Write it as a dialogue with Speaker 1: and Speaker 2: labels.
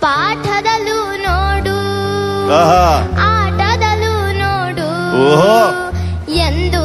Speaker 1: ಪಾಠದಲ್ಲೂ ನೋಡು. ಆಟದಲ್ಲೂ ನೋಡು. ಎಂದು